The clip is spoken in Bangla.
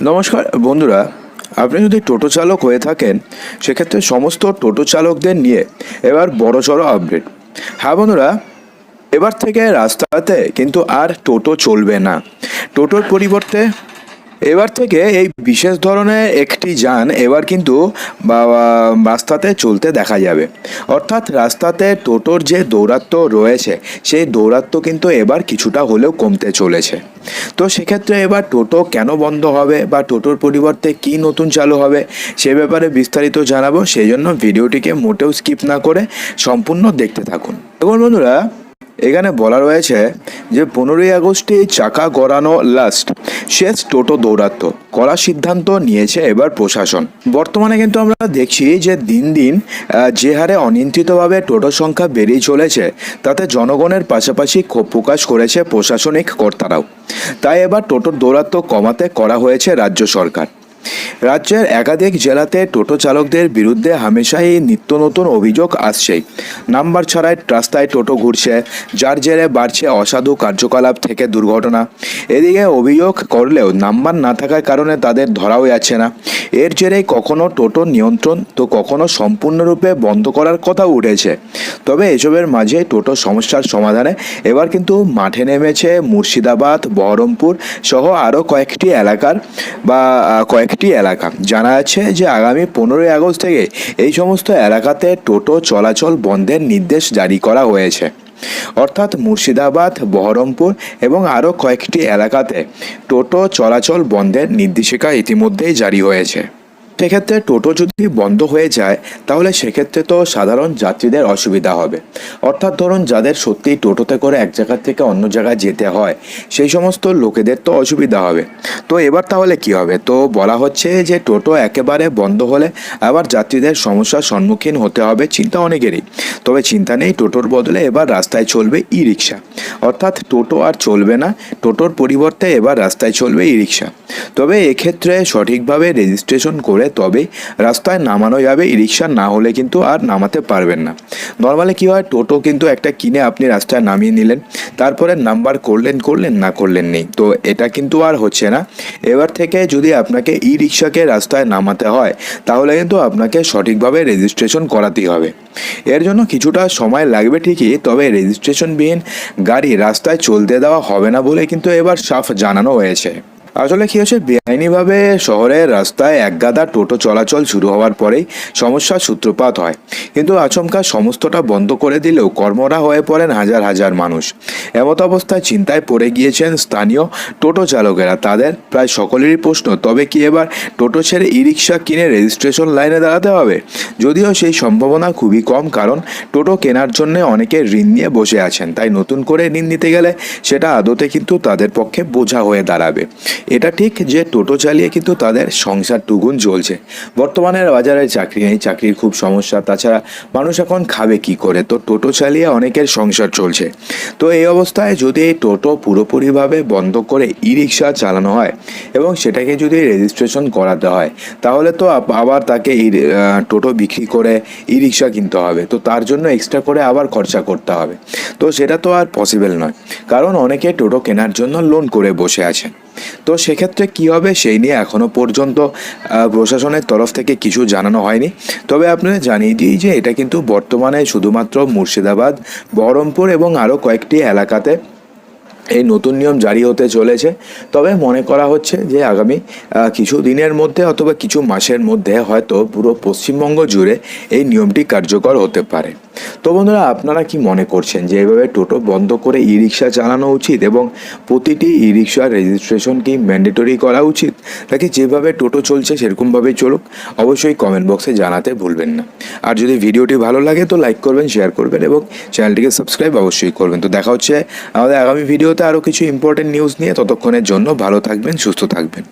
নমস্কার, বন্ধুরা, আপনি যদি টোটো চালক হয়ে থাকেন, সেক্ষেত্রে সমস্ত টোটো চালকদের নিয়ে এবার বড় সড়ো আপডেট হ্যাঁ বন্ধুরা, এবার থেকে রাস্তাতে কিন্তু আর টোটো চলবে না। টোটোর পরিবর্তে এবার থেকে এই বিশেষ ধরনের একটি যান এবার কিন্তু রাস্তাতে চলতে দেখা যাবে। অর্থাৎ রাস্তাতে টোটোর যে দৌরাত্ম্য রয়েছে, সেই দৌরাত্ম্য কিন্তু এবার কিছুটা হলেও কমতে চলেছে। তো সেক্ষেত্রে এবার টোটো কেন বন্ধ হবে বা টোটোর পরিবর্তে কি নতুন চালু হবে, সে ব্যাপারে বিস্তারিত জানাব। সেই জন্য ভিডিওটিকে মোটেও স্কিপ না করে সম্পূর্ণ দেখতে থাকুন। এখন বন্ধুরা এখানে বলা রয়েছে যে পনেরোই আগস্টে চাকা গড়ানো লাস্ট শেষ টোটো দৌরাত্ম্য। করার সিদ্ধান্ত নিয়েছে এবার প্রশাসন। বর্তমানে কিন্তু আমরা দেখছি যে দিন দিন যে হারে অনিয়ন্ত্রিতভাবে টোটোর সংখ্যা বেড়েই চলেছে, তাতে জনগণের পাশাপাশি ক্ষোভ প্রকাশ করেছে প্রশাসনিক কর্তারাও। তাই এবার টোটোর দৌরাত্ম্য কমাতে করা হয়েছে রাজ্য সরকার। রাজ্যের একাধিক জেলাতে টোটো চালকদের বিরুদ্ধে হামেশাই নিত্য নতুন অভিযোগ আসছেই। নাম্বার ছাড়াই রাস্তায় টোটো ঘুরছে যার জেরে বাড়ছে অসাধু কার্যকলাপ থেকে দুর্ঘটনা। এদিকে অভিযোগ করলেও নাম্বার না থাকার কারণে তাদের ধরাও যাচ্ছে না। এর জেরে কখনো টোটো নিয়ন্ত্রণ তো কখনো সম্পূর্ণরূপে বন্ধ করার কথা উঠেছে। তবে এসবের মাঝে টোটো সমস্যার সমাধানে এবার কিন্তু মাঠে নেমেছে মুর্শিদাবাদ বহরমপুর সহ আরও কয়েকটি এলাকার বা আহ, কয়েকটি এলাকা। জানা যাচ্ছে যে আগামী পনেরোই আগস্ট থেকে এই সমস্ত এলাকাতে টোটো চলাচল বন্ধের নির্দেশ জারি করা হয়েছে। অর্থাৎ মুর্শিদাবাদ, বহরমপুর এবং আরও কয়েকটি এলাকাতে টোটো চলাচল বন্ধের নির্দেশিকা ইতিমধ্যেই জারি হয়েছে। সেক্ষেত্রে টোটো যদি বন্ধ হয়ে যায়, তাহলে সেক্ষেত্রে তো সাধারণ যাত্রীদের অসুবিধা হবে। অর্থাৎ ধরুন যাদের সত্যিই টোটোতে করে এক জায়গা থেকে অন্য জায়গায় যেতে হয়, সেই সমস্ত লোকেদের তো অসুবিধা হবে। তো এবার তাহলে কি হবে? তো বলা হচ্ছে যে টোটো একেবারে বন্ধ হলে আবার যাত্রীদের সমস্যার সম্মুখীন হতে হবে চিন্তা অনেকেরই। তবে চিন্তা নেই, টোটোর বদলে এবার রাস্তায় চলবে ই রিক্সা অর্থাৎ টোটো আর চলবে না, টোটোর পরিবর্তে এবার রাস্তায় চলবে ই রিক্সা তবে এক্ষেত্রে সঠিকভাবে রেজিস্ট্রেশন করে তবে রাস্তায় নামানো যাবে ই রিক্সা না হলে কিন্তু আর নামাতে পারবেন না। নর্মালি কী হয়, টোটো কিন্তু একটা কিনে আপনি রাস্তায় নামিয়ে নিলেন, তারপরে নাম্বার করলেন করলেন, না করলেন নেই। তো এটা কিন্তু আর হচ্ছে না। এবার থেকে যদি আপনাকে ই রিক্সাকে রাস্তায় নামাতে হয়, তাহলে কিন্তু আপনাকে সঠিকভাবে রেজিস্ট্রেশন করাতেই হবে। এর জন্য কিছুটা সময় লাগবে ঠিকই, তবে রেজিস্ট্রেশনবিহীন গাড়ি রাস্তায় চলতে দেওয়া হবে না বলে কিন্তু এবার সাফ জানানো হয়েছে। আসলে কি হচ্ছে বেআইনিভাবে শহরের রাস্তায় একগাদা টোটো চলাচল শুরু হওয়ার পরেই সমস্যার সূত্রপাত হয়। কিন্তু আচমকা সমস্তটা বন্ধ করে দিলেও কর্মরা হয়ে পড়েন হাজার হাজার মানুষ। এমত অবস্থায় চিন্তায় পড়ে গিয়েছেন স্থানীয় টোটো চালকেরা। তাদের প্রায় সকলেরই প্রশ্ন, তবে কি এবার টোটো ছেড়ে ই রিক্সা কিনে রেজিস্ট্রেশন লাইনে দাঁড়াতে হবে? যদিও সেই সম্ভাবনা খুবই কম, কারণ টোটো কেনার জন্য অনেকে ঋণ নিয়ে বসে আছেন। তাই নতুন করে ঋণ নিতে গেলে সেটা আদতে কিন্তু তাদের পক্ষে বোঝা হয়ে দাঁড়াবে। এটা ঠিক যে টোটো চালিয়ে কিন্তু তাদের সংসার টুগুন চলছে বর্তমানের বাজারে চাকরি নেই চাকরির খুব সমস্যা। তাছাড়া মানুষ এখন খাবে কি করে? তো টোটো চালিয়ে অনেকের সংসার চলছে। তো এই অবস্থায় যদি টোটো পুরোপুরিভাবে বন্ধ করে ই রিক্সা চালানো হয় এবং সেটাকে যদি রেজিস্ট্রেশন করাতে হয় তাহলে তো আবার তাকে আহ, টোটো বিক্রি করে ই রিক্সা কিনতে হবে। তো তার জন্য এক্সট্রা করে আবার খরচা করতে হবে। তো সেটা তো আর পসিবল নয়। কারণ অনেকে টোটো কেনার জন্য লোন করে বসে আছেন। তো সেক্ষেত্রে কী হবে সেই নিয়ে এখনও পর্যন্ত প্রশাসনের তরফ থেকে কিছু জানানো হয়নি। তবে আপনারা জানিয়ে দিই যে এটা কিন্তু বর্তমানে শুধুমাত্র মুর্শিদাবাদ, বহরমপুর এবং আরও কয়েকটি এলাকাতে এই নতুন নিয়ম জারি হতে চলেছে। তবে মনে করা হচ্ছে যে আগামী কিছু দিনের মধ্যে অথবা কিছু মাসের মধ্যে হয়তো পুরো পশ্চিমবঙ্গ জুড়ে এই নিয়মটি কার্যকর হতে পারে। তো বন্ধুরা, আপনারা কি মনে করছেন যে এভাবে টোটো বন্ধ করে ই রিক্সা চালানো উচিত এবং প্রতিটি ই রিক্সার রেজিস্ট্রেশন কি ম্যান্ডেটরি করা উচিত? নাকি যেভাবে টোটো চলছে সেরকমভাবেই চলুক? অবশ্যই কমেন্ট বক্সে জানাতে ভুলবেন না। আর যদি ভিডিওটি ভালো লাগে তো লাইক করবেন শেয়ার করবেন এবং চ্যানেলটিকে সাবস্ক্রাইব অবশ্যই করবেন। তো দেখা হচ্ছে আমাদের আগামী ভিডিওতে আরও কিছু ইম্পর্টেন্ট নিউজ নিয়ে ততক্ষণের জন্য ভালো থাকবেন সুস্থ থাকবেন।